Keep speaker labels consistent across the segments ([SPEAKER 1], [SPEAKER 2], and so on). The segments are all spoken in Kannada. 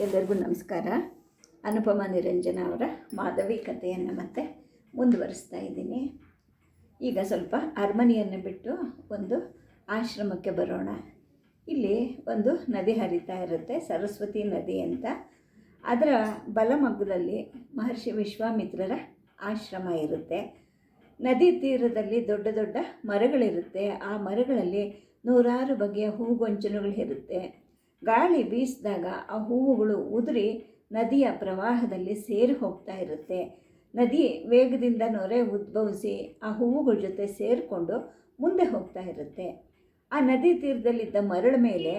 [SPEAKER 1] ಎಲ್ಲರಿಗೂ ನಮಸ್ಕಾರ. ಅನುಪಮ ನಿರಂಜನ ಅವರ ಮಾಧವಿ ಕಥೆಯನ್ನು ಮತ್ತೆ ಮುಂದುವರಿಸ್ತಾ ಇದ್ದೀನಿ. ಈಗ ಸ್ವಲ್ಪ ಅರಮನೆಯನ್ನು ಬಿಟ್ಟು ಒಂದು ಆಶ್ರಮಕ್ಕೆ ಬರೋಣ. ಇಲ್ಲಿ ಒಂದು ನದಿ ಹರಿತಾ ಇರುತ್ತೆ, ಸರಸ್ವತಿ ನದಿ ಅಂತ. ಅದರ ಬಲಮಗ್ಗುಲಲ್ಲಿ ಮಹರ್ಷಿ ವಿಶ್ವಾಮಿತ್ರರ ಆಶ್ರಮ ಇರುತ್ತೆ. ನದಿ ತೀರದಲ್ಲಿ ದೊಡ್ಡ ದೊಡ್ಡ ಮರಗಳಿರುತ್ತೆ. ಆ ಮರಗಳಲ್ಲಿ ನೂರಾರು ಬಗೆಯ ಹೂಗೊಂಚಲುಗಳಿರುತ್ತೆ. ಗಾಳಿ ಬೀಸಿದಾಗ ಆ ಹೂವುಗಳು ಉದುರಿ ನದಿಯ ಪ್ರವಾಹದಲ್ಲಿ ಸೇರಿ ಹೋಗ್ತಾ ಇರುತ್ತೆ. ನದಿ ವೇಗದಿಂದ ನೊರೆ ಉದ್ಭವಿಸಿ ಆ ಹೂವುಗಳ ಜೊತೆ ಸೇರಿಕೊಂಡು ಮುಂದೆ ಹೋಗ್ತಾ ಇರುತ್ತೆ. ಆ ನದಿ ತೀರದಲ್ಲಿದ್ದ ಮರಳ ಮೇಲೆ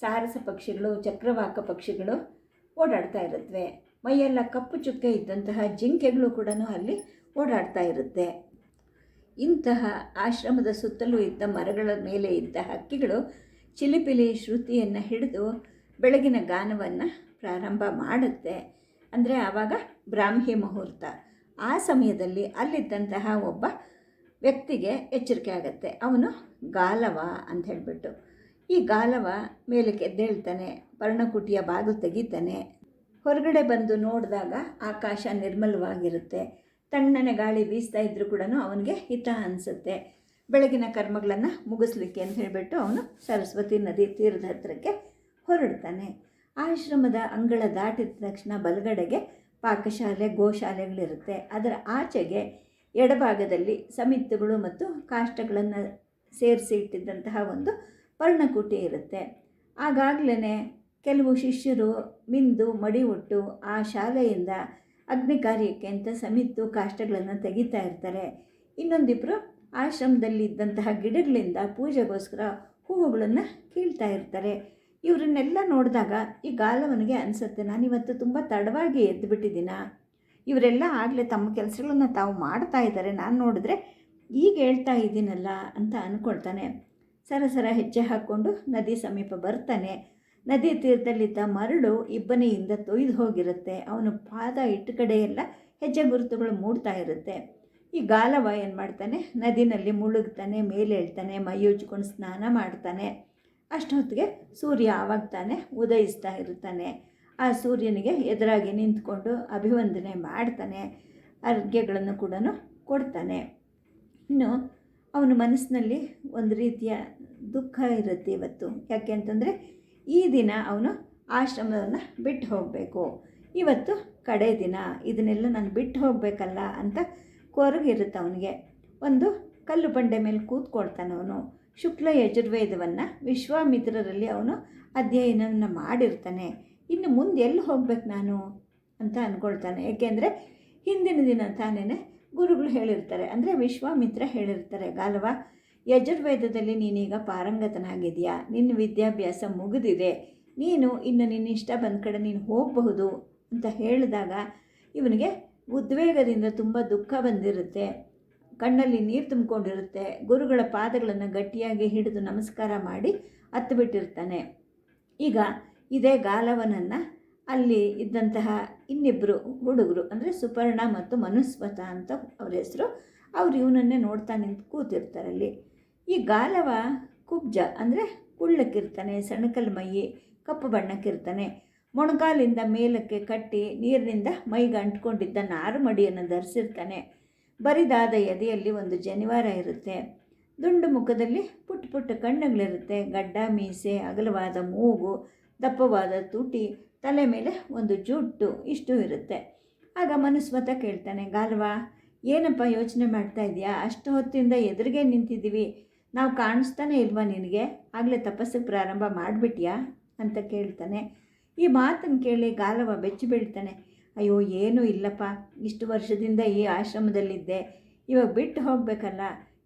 [SPEAKER 1] ಸಾರಸ ಪಕ್ಷಿಗಳು, ಚಕ್ರವಾಕ ಪಕ್ಷಿಗಳು ಓಡಾಡ್ತಾ ಇರುತ್ತವೆ ಮೈಯೆಲ್ಲ ಕಪ್ಪು ಚುಕ್ಕೆ ಇದ್ದಂತಹ ಜಿಂಕೆಗಳು ಕೂಡ ಅಲ್ಲಿ ಓಡಾಡ್ತಾ ಇರುತ್ತೆ. ಇಂತಹ ಆಶ್ರಮದ ಸುತ್ತಲೂ ಇದ್ದ ಮರಗಳ ಮೇಲೆ ಇದ್ದ ಹಕ್ಕಿಗಳು ಚಿಲಿಪಿಲಿ ಶ್ರುತಿಯನ್ನು ಹಿಡಿದು ಬೆಳಗಿನ ಗಾನವನ್ನು ಪ್ರಾರಂಭ ಮಾಡುತ್ತೆ. ಅಂದರೆ ಆವಾಗ ಬ್ರಾಹ್ಮಿ ಮುಹೂರ್ತ. ಆ ಸಮಯದಲ್ಲಿ ಅಲ್ಲಿದ್ದಂತಹ ಒಬ್ಬ ವ್ಯಕ್ತಿಗೆ ಎಚ್ಚರಿಕೆ ಆಗುತ್ತೆ. ಅವನು ಗಾಲವ ಅಂತ ಹೇಳಿಬಿಟ್ಟು. ಈ ಗಾಲವ ಮೇಲಕ್ಕೆ ಎದ್ದೇಳ್ತಾನೆ, ಪರ್ಣಕುಟಿಯ ಬಾಗಿಲು ತೆಗಿತಾನೆ. ಹೊರಗಡೆ ಬಂದು ನೋಡಿದಾಗ ಆಕಾಶ ನಿರ್ಮಲವಾಗಿರುತ್ತೆ. ತಣ್ಣನೆ ಗಾಳಿ ಬೀಸ್ತಾ ಇದ್ದರೂ ಕೂಡ ಅವನಿಗೆ ಹಿತ ಅನಿಸುತ್ತೆ. ಬೆಳಗಿನ ಕರ್ಮಗಳನ್ನು ಮುಗಿಸ್ಲಿಕ್ಕೆ ಅಂತ ಹೇಳಿಬಿಟ್ಟು ಅವನು ಸರಸ್ವತಿ ನದಿ ತೀರದ ಹತ್ರಕ್ಕೆ ಹೊರಡ್ತಾನೆ. ಆಶ್ರಮದ ಅಂಗಳ ದಾಟಿದ ತಕ್ಷಣ ಬಲಗಡೆಗೆ ಪಾಕಶಾಲೆ, ಗೋಶಾಲೆಗಳಿರುತ್ತೆ. ಅದರ ಆಚೆಗೆ ಎಡಭಾಗದಲ್ಲಿ ಸಮಿತಿಗಳು ಮತ್ತು ಕಾಷ್ಟಗಳನ್ನು ಸೇರಿಸಿ ಇಟ್ಟಿದ್ದಂತಹ ಒಂದು ಪರ್ಣಕುಟಿ ಇರುತ್ತೆ. ಆಗಾಗಲೇ ಕೆಲವು ಶಿಷ್ಯರು ಮಿಂದು ಮಡಿ ಉಟ್ಟು ಆ ಶಾಲೆಯಿಂದ ಅಗ್ನಿ ಕಾರ್ಯಕ್ಕೆ ಅಂತ ಸಮಿತ್ತು ಕಾಷ್ಟಗಳನ್ನು ತೆಗಿತಾ ಇರ್ತಾರೆ. ಇನ್ನೊಂದಿಬ್ಬರು ಆಶ್ರಮದಲ್ಲಿ ಇದ್ದಂತಹ ಗಿಡಗಳಿಂದ ಪೂಜೆಗೋಸ್ಕರ ಹೂವುಗಳನ್ನು ಕೀಳ್ತಾ ಇರ್ತಾರೆ. ಇವರನ್ನೆಲ್ಲ ನೋಡಿದಾಗ ಈ ಗಾಲವನಿಗೆ ಅನಿಸುತ್ತೆ, ನಾನಿವತ್ತು ತುಂಬ ತಡವಾಗಿ ಎದ್ದು ಬಿಟ್ಟಿದ್ದೀನ ಇವರೆಲ್ಲ ಆಗಲೇ ತಮ್ಮ ಕೆಲಸಗಳನ್ನು ತಾವು ಮಾಡ್ತಾ ಇದ್ದಾರೆ, ನಾನು ನೋಡಿದ್ರೆ ಈಗ ಹೇಳ್ತಾ ಇದ್ದೀನಲ್ಲ ಅಂತ ಅಂದ್ಕೊಳ್ತಾನೆ ಸರಸರ ಹೆಜ್ಜೆ ಹಾಕ್ಕೊಂಡು ನದಿ ಸಮೀಪ ಬರ್ತಾನೆ. ನದಿ ತೀರದಲ್ಲಿದ್ದ ಮರಳು ಇಬ್ಬನಿಯಿಂದ ತೊಯ್ದು ಹೋಗಿರುತ್ತೆ. ಅವನು ಪಾದ ಇಟ್ಟು ಕಡೆಯೆಲ್ಲ ಹೆಜ್ಜೆ ಗುರುತುಗಳು ಮೂಡ್ತಾ ಇರುತ್ತೆ. ಈ ಗಾಲವ ಏನು ಮಾಡ್ತಾನೆ? ನದಿನಲ್ಲಿ ಮುಳುಗ್ತಾನೆ, ಮೇಲೆ ಹೇಳ್ತಾನೆ ಮೈ ಉಜ್ಕೊಂಡು ಸ್ನಾನ ಮಾಡ್ತಾನೆ. ಅಷ್ಟೊತ್ತಿಗೆ ಸೂರ್ಯ ಆವಾಗ ತಾನೆ ಉದಯಿಸ್ತಾ ಇರ್ತಾನೆ. ಆ ಸೂರ್ಯನಿಗೆ ಎದುರಾಗಿ ನಿಂತ್ಕೊಂಡು ಅಭಿವಂದನೆ ಮಾಡ್ತಾನೆ, ಅರ್ಘ್ಯಗಳನ್ನು ಕೂಡ ಕೊಡ್ತಾನೆ. ಇನ್ನು ಅವನ ಮನಸ್ಸಿನಲ್ಲಿ ಒಂದು ರೀತಿಯ ದುಃಖ ಇರುತ್ತೆ ಇವತ್ತು. ಯಾಕೆ ಅಂತಂದರೆ ಈ ದಿನ ಅವನು ಆಶ್ರಮವನ್ನು ಬಿಟ್ಟು ಹೋಗಬೇಕು. ಇವತ್ತು ಕಡೆ ದಿನ. ಇದನ್ನೆಲ್ಲ ನಾನು ಬಿಟ್ಟು ಹೋಗಬೇಕಲ್ಲ ಅಂತ ಕೊರಗಿರುತ್ತೆ ಅವನಿಗೆ. ಒಂದು ಕಲ್ಲು ಬಂಡೆ ಮೇಲೆ ಕೂತ್ಕೊಳ್ತಾನೆ ಅವನು. ಶುಕ್ಲ ಯಜುರ್ವೇದವನ್ನು ವಿಶ್ವಾಮಿತ್ರರಲ್ಲಿ ಅವನು ಅಧ್ಯಯನವನ್ನು ಮಾಡಿರ್ತಾನೆ. ಇನ್ನು ಮುಂದೆ ಎಲ್ಲಿ ಹೋಗ್ಬೇಕು ನಾನು ಅಂತ ಅಂದ್ಕೊಳ್ತಾನೆ ಏಕೆಂದರೆ ಹಿಂದಿನ ದಿನ ತಾನೇ ಗುರುಗಳು ಹೇಳಿರ್ತಾರೆ. ಅಂದರೆ ವಿಶ್ವಾಮಿತ್ರ ಹೇಳಿರ್ತಾರೆ, ಗಾಲವ, ಯಜುರ್ವೇದದಲ್ಲಿ ನೀನೀಗ ಪಾರಂಗತನಾಗಿದೆಯಾ? ನಿನ್ನ ವಿದ್ಯಾಭ್ಯಾಸ ಮುಗಿದಿದೆ. ನೀನು ಇನ್ನು ನಿನ್ನ ಇಷ್ಟ ಬಂದ ಕಡೆ ನೀನು ಹೋಗಬಹುದು. ಅಂತ ಹೇಳಿದಾಗ ಇವನಿಗೆ ಉದ್ವೇಗದಿಂದ ತುಂಬ ದುಃಖ ಬಂದಿರುತ್ತೆ. ಕಣ್ಣಲ್ಲಿ ನೀರು ತುಂಬಿಕೊಂಡಿರುತ್ತೆ. ಗುರುಗಳ ಪಾದಗಳನ್ನು ಗಟ್ಟಿಯಾಗಿ ಹಿಡಿದು ನಮಸ್ಕಾರ ಮಾಡಿ ಹತ್ತು ಬಿಟ್ಟಿರ್ತಾನೆ ಈಗ ಇದೇ ಗಾಲವನನ್ನು ಅಲ್ಲಿ ಇದ್ದಂತಹ ಇನ್ನಿಬ್ಬರು ಹುಡುಗರು, ಅಂದರೆ ಸುಪರ್ಣ ಮತ್ತು ಮನುಸ್ಮತ ಅಂತ ಅವ್ರ ಹೆಸರು, ಅವ್ರು ಇವನನ್ನೇ ನೋಡ್ತಾ ನಿಂತು ಕೂತಿರ್ತಾರಲ್ಲಿ ಈ ಗಾಲವ ಕುಬ್ಜ, ಅಂದರೆ ಕುಳ್ಳಕ್ಕಿರ್ತಾನೆ, ಸಣಕಲ್ ಮೈ ಕಪ್ಪು ಬಣ್ಣಕ್ಕಿರ್ತಾನೆ. ಮೊಣಕಾಲಿಂದ ಮೇಲಕ್ಕೆ ಕಟ್ಟಿ ನೀರಿನಿಂದ ಮೈಗೆ ಅಂಟ್ಕೊಂಡಿದ್ದ ನಾರು ಮಡಿಯನ್ನು ಧರಿಸಿರ್ತಾನೆ. ಬರಿದಾದ ಎದೆಯಲ್ಲಿ ಒಂದು ಜನಿವಾರ ಇರುತ್ತೆ. ದುಂಡು ಮುಖದಲ್ಲಿ ಪುಟ್ಟ ಪುಟ್ಟ ಕಣ್ಣುಗಳಿರುತ್ತೆ. ಗಡ್ಡ, ಮೀಸೆ, ಅಗಲವಾದ ಮೂಗು, ದಪ್ಪವಾದ ತುಟಿ, ತಲೆ ಮೇಲೆ ಒಂದು ಜುಟ್ಟು ಇಷ್ಟು ಇರುತ್ತೆ. ಆಗ ಮನುಸ್ವತ ಕೇಳ್ತಾನೆ, ಗಾಲ್ವಾ, ಏನಪ್ಪ ಯೋಚನೆ ಮಾಡ್ತಾ ಇದೆಯಾ ಅಷ್ಟು ಹೊತ್ತಿಂದ ಎದುರಿಗೆ ನಿಂತಿದ್ದೀವಿ. ನಾವು ಕಾಣಿಸ್ತಾನೆ ಇಲ್ವಾ ನಿನಗೆ? ಆಗಲೇ ತಪಸ್ಸಿಗೆ ಪ್ರಾರಂಭ ಮಾಡಿಬಿಟ್ಯಾ? ಅಂತ ಕೇಳ್ತಾನೆ. ಈ ಮಾತನ್ನು ಕೇಳಿ ಗಾಲವ ಬೆಚ್ಚಿ ಬೀಳ್ತಾನೆ. ಅಯ್ಯೋ, ಏನೂ ಇಲ್ಲಪ್ಪ. ಇಷ್ಟು ವರ್ಷದಿಂದ ಈ ಆಶ್ರಮದಲ್ಲಿದ್ದೆ. ಇವಾಗ ಬಿಟ್ಟು ಹೋಗಬೇಕಲ್ಲ.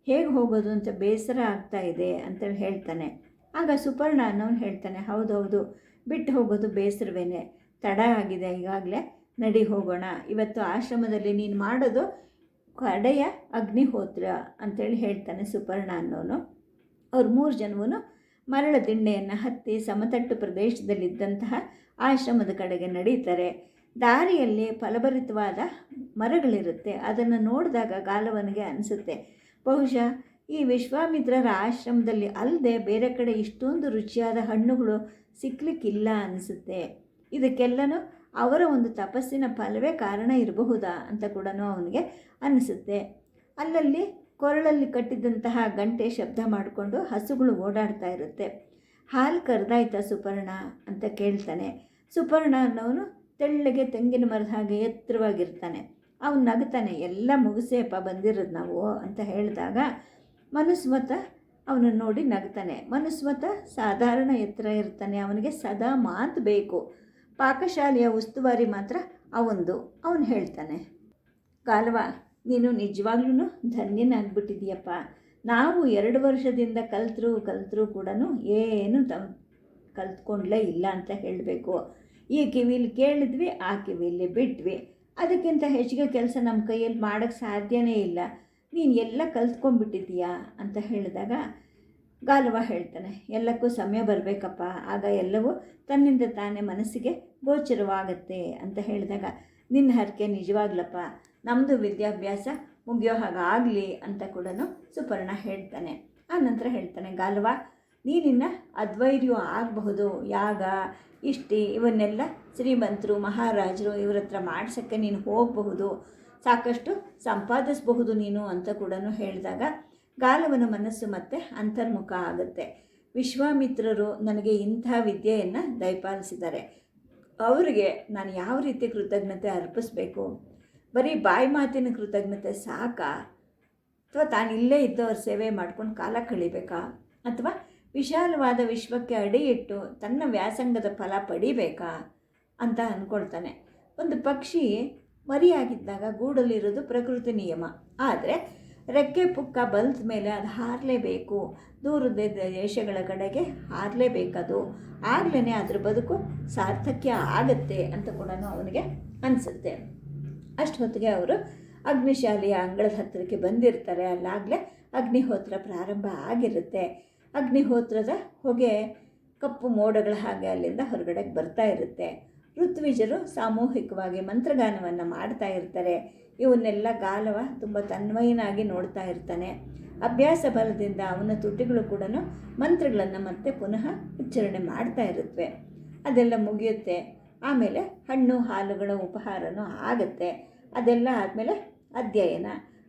[SPEAKER 1] ಹೇಗೆ ಹೋಗೋದು ಅಂತ ಬೇಸರ ಆಗ್ತಾ ಇದೆ ಅಂತೇಳಿ ಹೇಳ್ತಾನೆ. ಆಗ ಸುಪರ್ಣ ಅನ್ನೋನು ಹೇಳ್ತಾನೆ, ಹೌದೌದು, ಬಿಟ್ಟು ಹೋಗೋದು ಬೇಸರವೇನೆ. ತಡ ಆಗಿದೆ, ಈಗಾಗಲೇ ನಡಿ ಹೋಗೋಣ. ಇವತ್ತು ಆಶ್ರಮದಲ್ಲಿ ನೀನು ಮಾಡೋದು ಕಡೆಯ ಅಗ್ನಿಹೋತ್ರ ಅಂತೇಳಿ ಹೇಳ್ತಾನೆ ಸುಪರ್ಣ ಅನ್ನೋನು. ಅವ್ರು ಮೂರು ಜನವೂ ಮರಳ ದಿಂಡೆಯನ್ನು ಹತ್ತಿ ಸಮತಟ್ಟು ಪ್ರದೇಶದಲ್ಲಿದ್ದಂತಹ ಆಶ್ರಮದ ಕಡೆಗೆ ನಡೀತಾರೆ ದಾರಿಯಲ್ಲಿ ಫಲಭರಿತವಾದ ಮರಗಳಿರುತ್ತೆ. ಅದನ್ನು ನೋಡಿದಾಗ ಗಾಲವನಿಗೆ ಅನಿಸುತ್ತೆ. ಬಹುಶಃ ಈ ವಿಶ್ವಾಮಿತ್ರರ ಆಶ್ರಮದಲ್ಲಿ ಅಲ್ಲದೆ ಬೇರೆ ಕಡೆ ಇಷ್ಟೊಂದು ರುಚಿಯಾದ ಹಣ್ಣುಗಳು ಸಿಕ್ಕಲಿಕ್ಕಿಲ್ಲ ಅನಿಸುತ್ತೆ. ಇದಕ್ಕೆಲ್ಲನೂ ಅವರ ಒಂದು ತಪಸ್ಸಿನ ಫಲವೇ ಕಾರಣ ಇರಬಹುದಾ ಅಂತ ಕೂಡ ಅವನಿಗೆ ಅನಿಸುತ್ತೆ. ಅಲ್ಲಲ್ಲಿ ಕೊರಳಲ್ಲಿ ಕಟ್ಟಿದಂತಹ ಗಂಟೆ ಶಬ್ದ ಮಾಡಿಕೊಂಡು ಹಸುಗಳು ಓಡಾಡ್ತಾ ಇರುತ್ತೆ. ಹಾಲು ಕರೆದಾಯ್ತಾ ಸುಪರ್ಣ ಅಂತ ಕೇಳ್ತಾನೆ. ಸುಪರ್ಣ ಅನ್ನೋನು ತೆಳ್ಳಗೆ ತೆಂಗಿನ ಮರದ ಹಾಗೆ ಎತ್ತರವಾಗಿರ್ತಾನೆ. ಅವನು ನಗ್ತಾನೆ, ಎಲ್ಲ ಮುಗಿಸೇಪ್ಪ, ಬಂದಿರೋದು ನಾವು, ಅಂತ ಹೇಳಿದಾಗ ಮನುಸ್ಮತ ಅವನನ್ನು ನೋಡಿ ನಗ್ತಾನೆ. ಮನುಸ್ಮತ ಸಾಧಾರಣ ಎತ್ತರ ಇರ್ತಾನೆ. ಅವನಿಗೆ ಸದಾ ಮಾತು ಬೇಕು. ಪಾಕಶಾಲೆಯ ಉಸ್ತುವಾರಿ ಮಾತ್ರ ಅವಂದು, ಅವನು ಹೇಳ್ತಾನೆ. ಕಾಲವ ನೀನು ನಿಜವಾಗ್ಲೂ ಧನ್ಯನಾಗ್ಬಿಟ್ಟಿದೀಯಪ್ಪ ನಾವು ಎರಡು ವರ್ಷದಿಂದ ಕಲ್ತರೂ ಕಲ್ತರೂ ಕೂಡ ಏನು ತಮ್, ಕಲ್ತ್ಕೊಂಡ್ಲೇ ಇಲ್ಲ ಅಂತ ಹೇಳಬೇಕು. ಈ ಕಿವಿಲಿ ಕೇಳಿದ್ವಿ, ಆ ಕಿವಿಲಿ ಬಿಟ್ವಿ. ಅದಕ್ಕಿಂತ ಹೆಚ್ಚಿಗೆ ಕೆಲಸ ನಮ್ಮ ಕೈಯಲ್ಲಿ ಮಾಡೋಕ್ಕೆ ಸಾಧ್ಯನೇ ಇಲ್ಲ. ನೀನು ಎಲ್ಲ ಕಲ್ತ್ಕೊಂಡ್ಬಿಟ್ಟಿದ್ದೀಯಾ ಅಂತ ಹೇಳಿದಾಗ ಗಾಲವ ಹೇಳ್ತಾನೆ, ಎಲ್ಲಕ್ಕೂ ಸಮಯ ಬರಬೇಕಪ್ಪ, ಆಗ ಎಲ್ಲವೂ ತನ್ನಿಂದ ತಾನೇ ಮನಸ್ಸಿಗೆ ಗೋಚರವಾಗತ್ತೆ ಅಂತ ಹೇಳಿದಾಗ, ನಿನ್ನ ಹರಕೆ ನಿಜವಾಗ್ಲಪ್ಪ. ನಮ್ಮದು ವಿದ್ಯಾಭ್ಯಾಸ ಮುಗಿಯೋ ಹಾಗಾಗಲಿ ಅಂತ ಕೂಡ ಸುಪರ್ಣ ಹೇಳ್ತಾನೆ. ಆ ನಂತರ ಹೇಳ್ತಾನೆ, ಗಾಲ್ವ ನೀನಿನ್ನ ಅದ್ವೈರ್ಯು ಆಗಬಹುದು. ಯಾಗ, ಇಷ್ಟಿ ಇವನ್ನೆಲ್ಲ ಶ್ರೀಮಂತರು, ಮಹಾರಾಜರು ಇವ್ರ ಹತ್ರ ಮಾಡ್ಸೋಕ್ಕೆ ನೀನು ಹೋಗಬಹುದು. ಸಾಕಷ್ಟು ಸಂಪಾದಿಸಬಹುದು ನೀನು ಅಂತ ಕೂಡ ಹೇಳಿದಾಗ ಗಾಲವನ ಮನಸ್ಸು ಮತ್ತೆ ಅಂತರ್ಮುಖ ಆಗುತ್ತೆ. ವಿಶ್ವಾಮಿತ್ರರು ನನಗೆ ಇಂಥ ವಿದ್ಯೆಯನ್ನು ದಯಪಾಲಿಸಿದ್ದಾರೆ. ಅವರಿಗೆ ನಾನು ಯಾವ ರೀತಿ ಕೃತಜ್ಞತೆ ಅರ್ಪಿಸ್ಬೇಕು? ಬರೀ ಬಾಯಿ ಮಾತಿನ ಕೃತಜ್ಞತೆ ಸಾಕಾ? ಅಥವಾ ತಾನು ಇಲ್ಲೇ ಇದ್ದವ್ರ ಸೇವೆ ಮಾಡ್ಕೊಂಡು ಕಾಲ ಕಳಿಬೇಕಾ? ಅಥವಾ ವಿಶಾಲವಾದ ವಿಶ್ವಕ್ಕೆ ಅಡಿ ತನ್ನ ವ್ಯಾಸಂಗದ ಫಲ ಪಡಿಬೇಕಾ? ಅಂತ ಅಂದ್ಕೊಳ್ತಾನೆ ಒಂದು ಪಕ್ಷಿ ಮರಿಯಾಗಿದ್ದಾಗ ಗೂಡಲ್ಲಿರೋದು ಪ್ರಕೃತಿ ನಿಯಮ. ಆದರೆ ರೆಕ್ಕೆ ಪುಕ್ಕ ಬಲ್ದ ಮೇಲೆ ಅದು ಹಾರಲೇಬೇಕು. ದೂರದ ದೇಶಗಳ ಕಡೆಗೆ ಹಾರಲೇಬೇಕದು. ಆಗಲೇ ಅದ್ರ ಬದುಕು ಸಾರ್ಥಕ್ಯ ಆಗುತ್ತೆ ಅಂತ ಕೂಡ ಅವನಿಗೆ ಅನಿಸುತ್ತೆ. ಅಷ್ಟೊತ್ತಿಗೆ ಅವರು ಅಗ್ನಿಶಾಲೆಯ ಅಂಗಳದ ಹತ್ತಿರಕ್ಕೆ ಬಂದಿರ್ತಾರೆ. ಅಲ್ಲಾಗಲೇ ಅಗ್ನಿಹೋತ್ರ ಪ್ರಾರಂಭ ಆಗಿರುತ್ತೆ. ಅಗ್ನಿಹೋತ್ರದ ಹೊಗೆ ಕಪ್ಪು ಮೋಡಗಳ ಹಾಗೆ ಅಲ್ಲಿಂದ ಹೊರಗಡೆಗೆ ಬರ್ತಾ ಇರುತ್ತೆ. ಋತ್ವಿಜರು ಸಾಮೂಹಿಕವಾಗಿ ಮಂತ್ರಗಾನವನ್ನು ಮಾಡ್ತಾ ಇರ್ತಾರೆ. ಇವನ್ನೆಲ್ಲ ಗಾಲವ ತುಂಬ ತನ್ಮಯನಾಗಿ ನೋಡ್ತಾ ಇರ್ತಾನೆ. ಅಭ್ಯಾಸ ಬಲದಿಂದ ಅವನ ತುಟಿಗಳು ಕೂಡ ಮಂತ್ರಗಳನ್ನು ಮತ್ತೆ ಪುನಃ ಉಚ್ಚಾರಣೆ ಮಾಡ್ತಾ ಇರುತ್ತವೆ ಅದೆಲ್ಲ ಮುಗಿಯುತ್ತೆ. ಆಮೇಲೆ ಹಣ್ಣು ಹಾಲುಗಳ ಉಪಹಾರನೂ ಆಗುತ್ತೆ. ಅದೆಲ್ಲ ಆದಮೇಲೆ ಅಧ್ಯಯನ.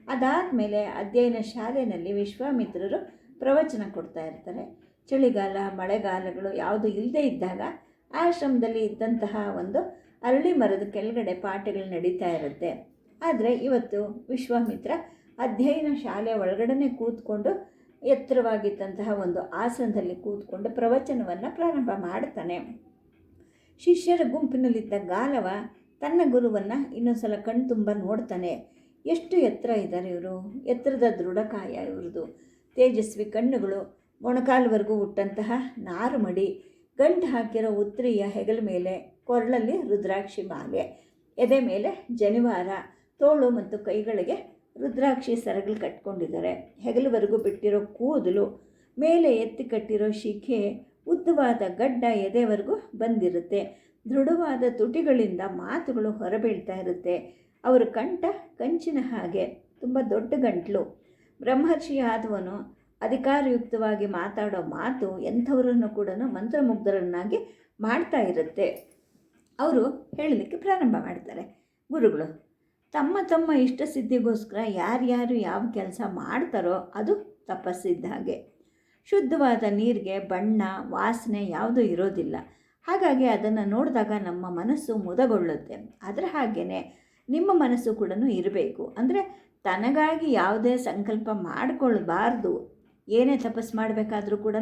[SPEAKER 1] ಅದಾದಮೇಲೆ ಅಧ್ಯಯನ ಶಾಲೆಯಲ್ಲಿ ವಿಶ್ವಾಮಿತ್ರರು ಪ್ರವಚನ ಕೊಡ್ತಾ ಇರ್ತಾರೆ. ಚಳಿಗಾಲ, ಮಳೆಗಾಲಗಳು ಯಾವುದು ಇಲ್ಲದೇ ಇದ್ದಾಗ ಆಶ್ರಮದಲ್ಲಿ ಇದ್ದಂತಹ ಒಂದು ಅರಳಿ ಮರದ ಕೆಳಗಡೆ ಪಾಠಗಳು ನಡೀತಾ ಇರುತ್ತೆ. ಆದರೆ ಇವತ್ತು ವಿಶ್ವಾಮಿತ್ರ ಅಧ್ಯಯನ ಶಾಲೆ ಒಳಗಡೆ ಕೂತ್ಕೊಂಡು ಎತ್ತರವಾಗಿದ್ದಂತಹ ಒಂದು ಆಸನದಲ್ಲಿ ಕೂತ್ಕೊಂಡು ಪ್ರವಚನವನ್ನು ಪ್ರಾರಂಭ ಮಾಡ್ತಾನೆ. ಶಿಷ್ಯರ ಗುಂಪಿನಲ್ಲಿದ್ದ ಗಾಲವ ತನ್ನ ಗುರುವನ್ನು ಇನ್ನೊಂದು ಸಲ ಕಣ್ತುಂಬ ನೋಡ್ತಾನೆ. ಎಷ್ಟು ಎತ್ತರ ಇದ್ದಾರೆ ಇವರು? ಎತ್ತರದ ದೃಢಕಾಯ ಇವ್ರದ್ದು. ತೇಜಸ್ವಿ ಕಣ್ಣುಗಳು ಮೊಣಕಾಲುವರೆಗೂ ಹುಟ್ಟಂತಹ ನಾರು ಮಡಿ. ಗಂಟು ಹಾಕಿರೋ ಉತ್ರಿಯ ಹೆಗಲ ಮೇಲೆ ಕೊರಳಲ್ಲಿ ರುದ್ರಾಕ್ಷಿ ಮಾಲೆ. ಎದೆ ಮೇಲೆ ಜನಿವಾರ. ತೋಳು ಮತ್ತು ಕೈಗಳಿಗೆ ರುದ್ರಾಕ್ಷಿ ಸರಗಳು ಕಟ್ಕೊಂಡಿದ್ದಾರೆ. ಹೆಗಲವರೆಗೂ ಬಿಟ್ಟಿರೋ ಕೂದಲು, ಮೇಲೆ ಎತ್ತಿ ಕಟ್ಟಿರೋ ಶಿಖೆ ಉದ್ದವಾದ ಗಡ್ಡ ಎದೆವರೆಗೂ ಬಂದಿರುತ್ತೆ. ದೃಢವಾದ ತುಟಿಗಳಿಂದ ಮಾತುಗಳು ಹೊರಬೀಳ್ತಾ ಇರುತ್ತೆ. ಅವರ ಕಂಠ ಕಂಚಿನ ಹಾಗೆ, ತುಂಬ ದೊಡ್ಡ ಗಂಟ್ಲು. ಬ್ರಹ್ಮರ್ಷಿ ಆದವನು ಅಧಿಕಾರಯುಕ್ತವಾಗಿ ಮಾತಾಡೋ ಮಾತು ಎಂಥವರನ್ನು ಕೂಡ ಮಂತ್ರಮುಗ್ಧರನ್ನಾಗಿ ಮಾಡ್ತಾ ಇರುತ್ತೆ. ಅವರು ಹೇಳಲಿಕ್ಕೆ ಪ್ರಾರಂಭ ಮಾಡ್ತಾರೆ. ಗುರುಗಳು, ತಮ್ಮ ತಮ್ಮ ಇಷ್ಟ ಸಿದ್ಧಿಗೋಸ್ಕರ ಯಾರ್ಯಾರು ಯಾವ ಕೆಲಸ ಮಾಡ್ತಾರೋ ಅದು ತಪಸ್ಸಿದ್ದ ಹಾಗೆ. ಶುದ್ಧವಾದ ನೀರಿಗೆ ಬಣ್ಣ, ವಾಸನೆ ಯಾವುದೂ ಇರೋದಿಲ್ಲ. ಹಾಗಾಗಿ ಅದನ್ನು ನೋಡಿದಾಗ ನಮ್ಮ ಮನಸ್ಸು ಮುದಗೊಳ್ಳುತ್ತೆ. ಅದರ ಹಾಗೆಯೇ ನಿಮ್ಮ ಮನಸ್ಸು ಕೂಡ ಇರಬೇಕು. ಅಂದರೆ ತನಗಾಗಿ ಯಾವುದೇ ಸಂಕಲ್ಪ ಮಾಡಿಕೊಳ್ಬಾರ್ದು. ಏನೇ ತಪಸ್ಸು ಮಾಡಬೇಕಾದ್ರೂ ಕೂಡ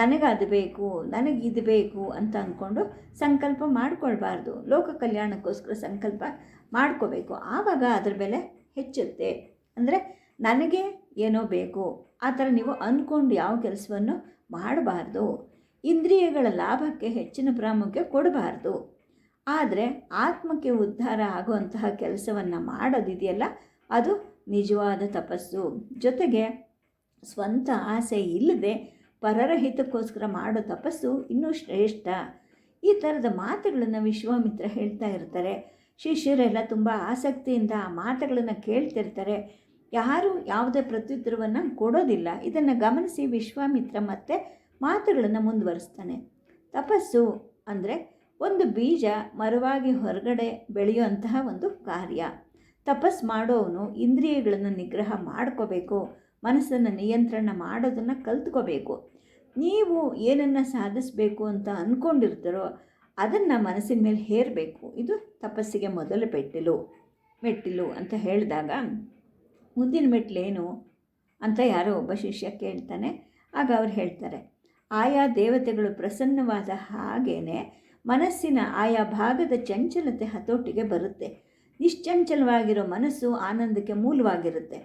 [SPEAKER 1] ನನಗೆ ಅದು ಬೇಕು, ನನಗೆ ಇದು ಬೇಕು ಅಂತ ಅಂದ್ಕೊಂಡು ಸಂಕಲ್ಪ ಮಾಡಿಕೊಳ್ಬಾರ್ದು. ಲೋಕ ಕಲ್ಯಾಣಕ್ಕೋಸ್ಕರ ಸಂಕಲ್ಪ ಮಾಡ್ಕೋಬೇಕು. ಆವಾಗ ಅದರ ಬೆಲೆ ಹೆಚ್ಚುತ್ತೆ. ಅಂದರೆ ನನಗೆ ಏನೋ ಬೇಕು, ಆ ಥರ ನೀವು ಅಂದ್ಕೊಂಡು ಯಾವ ಕೆಲಸವನ್ನು ಮಾಡಬಾರ್ದು. ಇಂದ್ರಿಯಗಳ ಲಾಭಕ್ಕೆ ಹೆಚ್ಚಿನ ಪ್ರಾಮುಖ್ಯ ಕೊಡಬಾರ್ದು. ಆದರೆ ಆತ್ಮಕ್ಕೆ ಉದ್ಧಾರ ಆಗುವಂತಹ ಕೆಲಸವನ್ನು ಮಾಡೋದಿದೆಯಲ್ಲ, ಅದು ನಿಜವಾದ ತಪಸ್ಸು. ಜೊತೆಗೆ ಸ್ವಂತ ಆಸೆ ಇಲ್ಲದೆ ಪರರ ಹಿತಕ್ಕೋಸ್ಕರ ಮಾಡೋ ತಪಸ್ಸು ಇನ್ನೂ ಶ್ರೇಷ್ಠ. ಈ ಥರದ ಮಾತುಗಳನ್ನು ವಿಶ್ವಾಮಿತ್ರ ಹೇಳ್ತಾ ಇರ್ತಾರೆ. ಶಿಷ್ಯರೆಲ್ಲ ತುಂಬ ಆಸಕ್ತಿಯಿಂದ ಆ ಮಾತುಗಳನ್ನು ಕೇಳ್ತಿರ್ತಾರೆ. ಯಾರೂ ಯಾವುದೇ ಪ್ರತ್ಯುತ್ತರವನ್ನು ಕೊಡೋದಿಲ್ಲ. ಇದನ್ನು ಗಮನಿಸಿ ವಿಶ್ವಾಮಿತ್ರ ಮತ್ತೆ ಮಾತುಗಳನ್ನು ಮುಂದುವರಿಸ್ತಾನೆ. ತಪಸ್ಸು ಅಂದರೆ ಒಂದು ಬೀಜ ಮರವಾಗಿ ಹೊರಗಡೆ ಬೆಳೆಯುವಂತಹ ಒಂದು ಕಾರ್ಯ. ತಪಸ್ ಮಾಡೋವನು ಇಂದ್ರಿಯಗಳನ್ನು ನಿಗ್ರಹ ಮಾಡ್ಕೋಬೇಕು. ಮನಸ್ಸನ್ನು ನಿಯಂತ್ರಣ ಮಾಡೋದನ್ನು ಕಲ್ತ್ಕೋಬೇಕು. ನೀವು ಏನನ್ನು ಸಾಧಿಸಬೇಕು ಅಂತ ಅಂದ್ಕೊಂಡಿರ್ತಾರೋ ಅದನ್ನು ಮನಸ್ಸಿನ ಮೇಲೆ ಹೇರಬೇಕು. ಇದು ತಪಸ್ಸಿಗೆ ಮೊದಲು ಮೆಟ್ಟಿಲು ಮೆಟ್ಟಿಲು ಅಂತ ಹೇಳಿದಾಗ ಮುಂದಿನ ಮೆಟ್ಲೇನು ಅಂತ ಯಾರೋ ಒಬ್ಬ ಶಿಷ್ಯ ಕೇಳ್ತಾನೆ. ಆಗ ಅವ್ರು ಹೇಳ್ತಾರೆ, ಆಯಾ ದೇವತೆಗಳು ಪ್ರಸನ್ನವಾದ ಹಾಗೇನೆ ಮನಸ್ಸಿನ ಆಯಾ ಭಾಗದ ಚಂಚಲತೆ ಹತೋಟಿಗೆ ಬರುತ್ತೆ. ನಿಶ್ಚಂಚಲವಾಗಿರೋ ಮನಸ್ಸು ಆನಂದಕ್ಕೆ ಮೂಲವಾಗಿರುತ್ತೆ.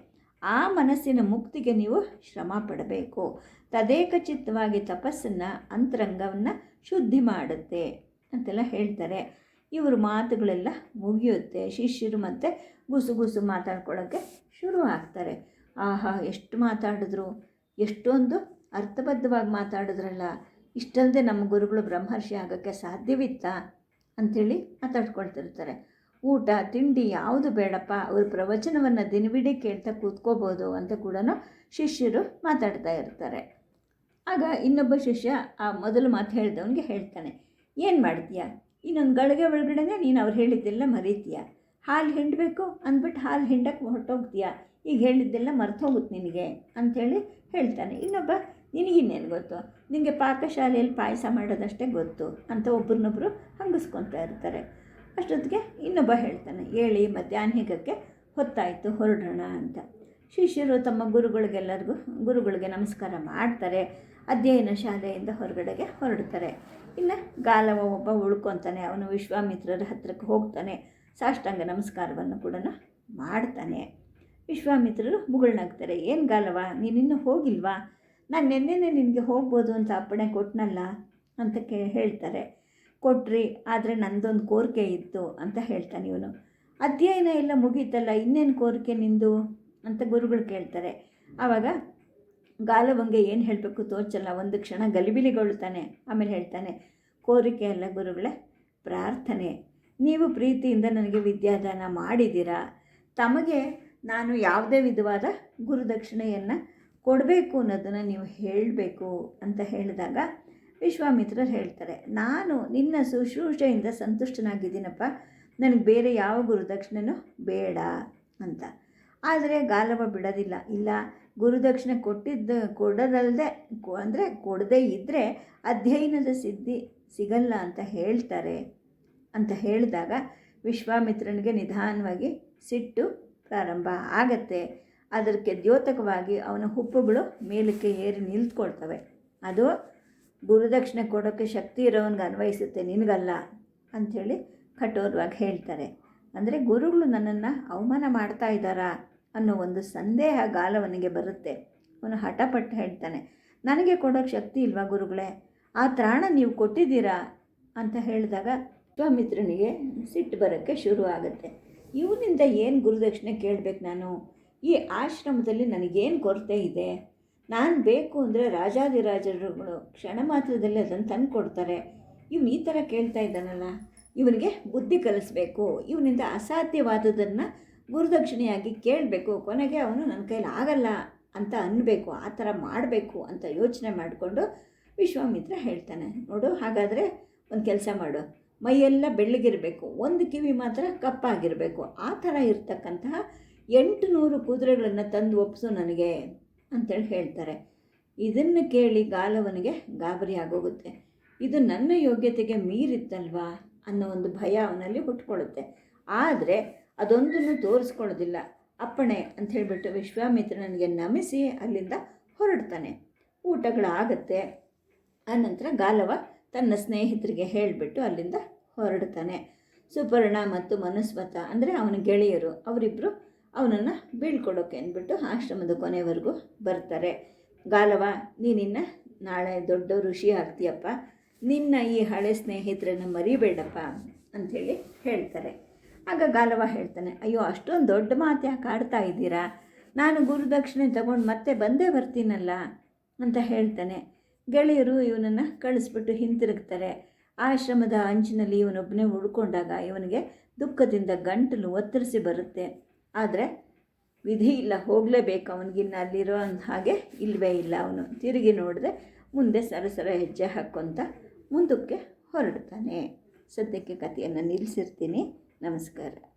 [SPEAKER 1] ಆ ಮನಸ್ಸಿನ ಮುಕ್ತಿಗೆ ನೀವು ಶ್ರಮ ಪಡಬೇಕು. ತದೇಕಚಿತ್ತವಾಗಿ ತಪಸ್ಸನ್ನು, ಅಂತರಂಗವನ್ನು ಶುದ್ಧಿ ಮಾಡುತ್ತೆ ಅಂತೆಲ್ಲ ಹೇಳ್ತಾರೆ. ಇವರು ಮಾತುಗಳೆಲ್ಲ ಮುಗಿಯುತ್ತೆ. ಶಿಷ್ಯರು ಮತ್ತು ಗುಸು ಗುಸು ಮಾತಾಡ್ಕೊಳ್ಳೋಕ್ಕೆ ಶುರು ಆಗ್ತಾರೆ. ಆಹಾ, ಎಷ್ಟು ಮಾತಾಡಿದ್ರು? ಎಷ್ಟೊಂದು ಅರ್ಥಬದ್ಧವಾಗಿ ಮಾತಾಡಿದ್ರಲ್ಲ. ಇಷ್ಟಲ್ಲದೆ ನಮ್ಮ ಗುರುಗಳು ಬ್ರಹ್ಮರ್ಷಿ ಆಗೋಕ್ಕೆ ಸಾಧ್ಯವಿತ್ತಾ? ಅಂಥೇಳಿ ಮಾತಾಡ್ಕೊಳ್ತಿರ್ತಾರೆ. ಊಟ, ತಿಂಡಿ ಯಾವುದು ಬೇಡಪ್ಪ, ಅವ್ರ ಪ್ರವಚನವನ್ನು ದಿನವಿಡೀ ಕೇಳ್ತಾ ಕೂತ್ಕೋಬೋದು ಅಂತ ಕೂಡ ಶಿಷ್ಯರು ಮಾತಾಡ್ತಾ ಇರ್ತಾರೆ. ಆಗ ಇನ್ನೊಬ್ಬ ಶಿಷ್ಯ ಆ ಮೊದಲು ಮಾತು ಹೇಳಿದವನಿಗೆ ಹೇಳ್ತಾನೆ, ಏನು ಮಾಡ್ತೀಯ? ಇನ್ನೊಂದು ಗಳಿಗೆ ಒಳಗಡೆ ನೀನು ಅವ್ರು ಹೇಳಿದ್ದೆಲ್ಲ ಮರೀತೀಯ? ಹಾಲು ಹಿಂಡಬೇಕು ಅಂದ್ಬಿಟ್ಟು ಹಾಲು ಹಿಂಡಕ್ಕೆ ಹೊರಟೋಗ್ತೀಯ? ಈಗ ಹೇಳಿದ್ದೆಲ್ಲ ಮರ್ತೋಗುತ್ತೆ ನಿನಗೆ ಅಂಥೇಳಿ ಹೇಳ್ತಾನೆ. ಇನ್ನೊಬ್ಬ ನಿನಗಿನ್ನೇನು ಗೊತ್ತು? ನಿನಗೆ ಪಾಕಶಾಲೆಯಲ್ಲಿ ಪಾಯಸ ಮಾಡೋದಷ್ಟೇ ಗೊತ್ತು ಅಂತ ಒಬ್ರನ್ನೊಬ್ಬರು ಹಂಗಿಸ್ಕೊತಾ ಇರ್ತಾರೆ. ಅಷ್ಟೊತ್ತಿಗೆ ಇನ್ನೊಬ್ಬ ಹೇಳ್ತಾನೆ, ಹೇಳಿ ಮಧ್ಯಾಹ್ನಿಕಕ್ಕೆ ಹೊತ್ತಾಯಿತು, ಹೊರಡೋಣ ಅಂತ. ಶಿಷ್ಯರು ತಮ್ಮ ಗುರುಗಳಿಗೆಲ್ಲರಿಗೂ, ಗುರುಗಳಿಗೆ ನಮಸ್ಕಾರ ಮಾಡ್ತಾರೆ. ಅಧ್ಯಯನ ಶಾಲೆಯಿಂದ ಹೊರಗಡೆಗೆ ಹೊರಡ್ತಾರೆ. ಇನ್ನು ಗಾಲವ ಒಬ್ಬ ಉಳ್ಕೊತಾನೆ, ಅವನು ವಿಶ್ವಾಮಿತ್ರರ ಹತ್ರಕ್ಕೆ ಹೋಗ್ತಾನೆ. ಸಾಷ್ಟಾಂಗ ನಮಸ್ಕಾರವನ್ನು ಕೂಡ ಮಾಡ್ತಾನೆ. ವಿಶ್ವಾಮಿತ್ರರು ಮುಗುಳ್ನಾಗ್ತಾರೆ, ಏನು ಗಾಲವ ನೀನಿನ್ನೂ ಹೋಗಿಲ್ವಾ? ನಾನು ನೆನ್ನೆನೇ ನಿನಗೆ ಹೋಗ್ಬೋದು ಅಂತ ಅಪ್ಪಣೆ ಕೊಟ್ಟನಲ್ಲ ಅಂತ ಕೇ, ಹೇಳ್ತಾರೆ. ಕೊಟ್ರಿ, ಆದರೆ ನಂದೊಂದು ಕೋರಿಕೆ ಇತ್ತು, ಅಂತ ಹೇಳ್ತಾನೆ ಇವನು. ಅಧ್ಯಯನ ಎಲ್ಲ ಮುಗೀತಲ್ಲ, ಇನ್ನೇನು ಕೋರಿಕೆ ನಿಂದು? ಅಂತ ಗುರುಗಳು ಕೇಳ್ತಾರೆ. ಆವಾಗ ಗಾಲವಂಗೆ ಏನು ಹೇಳಬೇಕು ತೋಚಲ್ಲ ಒಂದು ಕ್ಷಣ ಗಲಿಬಿಲಿಗೊಳ್ತಾನೆ ಆಮೇಲೆ ಹೇಳ್ತಾನೆ, ಕೋರಿಕೆ ಅಲ್ಲ ಗುರುಗಳೇ, ಪ್ರಾರ್ಥನೆ. ನೀವು ಪ್ರೀತಿಯಿಂದ ನನಗೆ ವಿದ್ಯಾದಾನ ಮಾಡಿದ್ದೀರಾ? ತಮಗೆ ನಾನು ಯಾವುದೇ ವಿಧವಾದ ಗುರುದಕ್ಷಿಣೆಯನ್ನು ಕೊಡಬೇಕು ಅನ್ನೋದನ್ನು ನೀವು ಹೇಳಬೇಕು ಅಂತ ಹೇಳಿದಾಗ ವಿಶ್ವಾಮಿತ್ರರು ಹೇಳ್ತಾರೆ, ನಾನು ನಿನ್ನ ಶುಶ್ರೂಷೆಯಿಂದ ಸಂತುಷ್ಟನಾಗಿದ್ದೀನಪ್ಪ. ನನಗೆ ಬೇರೆ ಯಾವ ಗುರುದಕ್ಷಿಣೆನೂ ಬೇಡ ಅಂತ. ಆದರೆ ಗಾಲವ ಬಿಡೋದಿಲ್ಲ. ಇಲ್ಲ, ಗುರುದಕ್ಷಿಣೆ ಕೊಟ್ಟಿದ್ದ ಕೊಡೋದಲ್ಲದೆ ಅಂದರೆ ಕೊಡದೇ ಇದ್ದರೆ ಅಧ್ಯಯನದ ಸಿದ್ಧಿ ಸಿಗಲ್ಲ ಅಂತ ಹೇಳ್ತಾರೆ. ಅಂತ ಹೇಳಿದಾಗ ವಿಶ್ವಾಮಿತ್ರನಿಗೆ ನಿಧಾನವಾಗಿ ಸಿಟ್ಟು ಪ್ರಾರಂಭ ಆಗತ್ತೆ. ಅದಕ್ಕೆ ದ್ಯೋತಕವಾಗಿ ಅವನ ಹುಪ್ಪುಗಳು ಮೇಲಕ್ಕೆ ಏರಿ ನಿಲ್ತ್ಕೊಳ್ತವೆ ಅದು ಗುರುದಕ್ಷಿಣೆ ಕೊಡೋಕ್ಕೆ ಶಕ್ತಿ ಇರೋವನ್ಗೆ ಅನ್ವಯಿಸುತ್ತೆ, ನಿನಗಲ್ಲ ಅಂಥೇಳಿ ಕಠೋರವಾಗಿ ಹೇಳ್ತಾರೆ. ಅಂದರೆ ಗುರುಗಳು ನನ್ನನ್ನು ಅವಮಾನ ಮಾಡ್ತಾ ಇದ್ದಾರಾ ಅನ್ನೋ ಒಂದು ಸಂದೇಹ ಗಾಲವನಿಗೆ ಬರುತ್ತೆ. ಅವನು ಹಠಪಟ್ಟು ಹೇಳ್ತಾನೆ, ನನಗೆ ಕೊಡೋಕ್ಕೆ ಶಕ್ತಿ ಇಲ್ವಾ ಗುರುಗಳೇ? ಆ ತ್ರಾಣ ನೀವು ಕೊಟ್ಟಿದ್ದೀರಾ? ಅಂತ ಹೇಳಿದಾಗ ವಿಶ್ವಾಮಿತ್ರನಿಗೆ ಸಿಟ್ಟು ಬರೋಕ್ಕೆ ಶುರು ಆಗುತ್ತೆ ಇವನಿಂದ ಏನು ಗುರುದಕ್ಷಿಣೆ ಕೇಳಬೇಕು ನಾನು? ಈ ಆಶ್ರಮದಲ್ಲಿ ನನಗೇನು ಕೊರತೆ ಇದೆ? ನಾನು ಬೇಕು ಅಂದರೆ ರಾಜಾದಿರಾಜರುಗಳು ಕ್ಷಣ ಮಾತ್ರದಲ್ಲಿ ಅದನ್ನು ತಂದು ಕೊಡ್ತಾರೆ ಇವನು ಈ ಥರ ಕೇಳ್ತಾ ಇದ್ದಾನಲ್ಲ. ಇವನಿಗೆ ಬುದ್ಧಿ ಕಲಿಸ್ಬೇಕು. ಇವನಿಂದ ಅಸಾಧ್ಯವಾದದನ್ನು ಗುರುದಕ್ಷಿಣೆಯಾಗಿ ಕೇಳಬೇಕು. ಕೊನೆಗೆ ಅವನು ನನ್ನ ಕೈಲಿ ಆಗಲ್ಲ ಅಂತ ಅನ್ನಬೇಕು ಆ ಥರ ಮಾಡಬೇಕು ಅಂತ ಯೋಚನೆ ಮಾಡಿಕೊಂಡು ವಿಶ್ವಾಮಿತ್ರ ಹೇಳ್ತಾನೆ. ನೋಡು, ಹಾಗಾದರೆ ಒಂದು ಕೆಲಸ ಮಾಡು. ಮೈಯೆಲ್ಲ ಬೆಳ್ಳಗಿರಬೇಕು. ಒಂದು ಕಿವಿ ಮಾತ್ರ ಕಪ್ಪಾಗಿರಬೇಕು. ಆ ಥರ ಇರ್ತಕ್ಕಂತಹ ಎಂಟು ನೂರು ಕುದುರೆಗಳನ್ನು ತಂದು ಒಪ್ಪಿಸು ನನಗೆ ಅಂತೇಳಿ ಹೇಳ್ತಾರೆ. ಇದನ್ನು ಕೇಳಿ ಗಾಲವನಿಗೆ ಗಾಬರಿ ಆಗೋಗುತ್ತೆ. ಇದು ನನ್ನ ಯೋಗ್ಯತೆಗೆ ಮೀರಿತ್ತಲ್ವಾ ಅನ್ನೋ ಒಂದು ಭಯ ಅವನಲ್ಲಿ ಹುಟ್ಕೊಳ್ಳುತ್ತೆ. ಆದರೆ ಅದೊಂದನ್ನು ತೋರಿಸ್ಕೊಳ್ಳೋದಿಲ್ಲ. ಅಪ್ಪಣೆ ಅಂತ ಹೇಳಿಬಿಟ್ಟು ವಿಶ್ವಾಮಿತ್ರನಿಗೆ ನಮಿಸಿ ಅಲ್ಲಿಂದ ಹೊರಡ್ತಾನೆ. ಊಟಗಳಾಗತ್ತೆ. ಆನಂತರ ಗಾಲವ ತನ್ನ ಸ್ನೇಹಿತರಿಗೆ ಹೇಳಿಬಿಟ್ಟು ಅಲ್ಲಿಂದ ಹೊರಡ್ತಾನೆ. ಸುಪರ್ಣ ಮತ್ತು ಮನುಸ್ಮತ ಅಂದರೆ ಅವನ ಗೆಳೆಯರು ಅವರಿಬ್ಬರು ಅವನನ್ನು ಬೀಳ್ಕೊಡೋಕೆ ಅಂದ್ಬಿಟ್ಟು ಆಶ್ರಮದ ಕೊನೆವರೆಗೂ ಬರ್ತಾರೆ. ಗಾಲವ, ನೀನಿನ್ನ ನಾಳೆ ದೊಡ್ಡ ಋಷಿ ಆಗ್ತೀಯಪ್ಪ ನಿನ್ನ ಈ ಹಳೆ ಸ್ನೇಹಿತರನ್ನು ಮರಿಬೇಡಪ್ಪ ಅಂಥೇಳಿ ಹೇಳ್ತಾರೆ. ಆಗ ಗಾಲವ ಹೇಳ್ತಾನೆ, ಅಯ್ಯೋ, ಅಷ್ಟೊಂದು ದೊಡ್ಡ ಮಾತು ಯಾಕೆ ಆಡ್ತಾ ಇದ್ದೀರಾ? ನಾನು ಗುರುದಕ್ಷಿಣೆ ತಗೊಂಡು ಮತ್ತೆ ಬಂದೇ ಬರ್ತೀನಲ್ಲ? ಅಂತ ಹೇಳ್ತಾನೆ. ಗೆಳೆಯರು ಇವನನ್ನು ಕಳಿಸ್ಬಿಟ್ಟು ಹಿಂತಿರುಗ್ತಾರೆ. ಆಶ್ರಮದ ಅಂಚಿನಲ್ಲಿ ಇವನೊಬ್ಬನೇ ಉಳ್ಕೊಂಡಾಗ ಇವನಿಗೆ ದುಃಖದಿಂದ ಗಂಟಲು ಒತ್ತರಿಸಿ ಬರುತ್ತೆ. ಆದರೆ ವಿಧಿ ಇಲ್ಲ, ಹೋಗಲೇಬೇಕು ಅವನಿಗಿನ್ನ ಅಲ್ಲಿರೋ ಹಾಗೆ ಇಲ್ಲವೇ ಇಲ್ಲ ಅವನು. ತಿರುಗಿ ನೋಡಿದೆ ಮುಂದೆ ಸರಸರ ಹೆಜ್ಜೆ ಹಾಕ್ಕೊತ ಮುಂದಕ್ಕೆ ಹೊರಡ್ತಾನೆ. ಸದ್ಯಕ್ಕೆ ಕಥೆಯನ್ನು ನಿಲ್ಲಿಸಿರ್ತೀನಿ. ನಮಸ್ಕಾರ.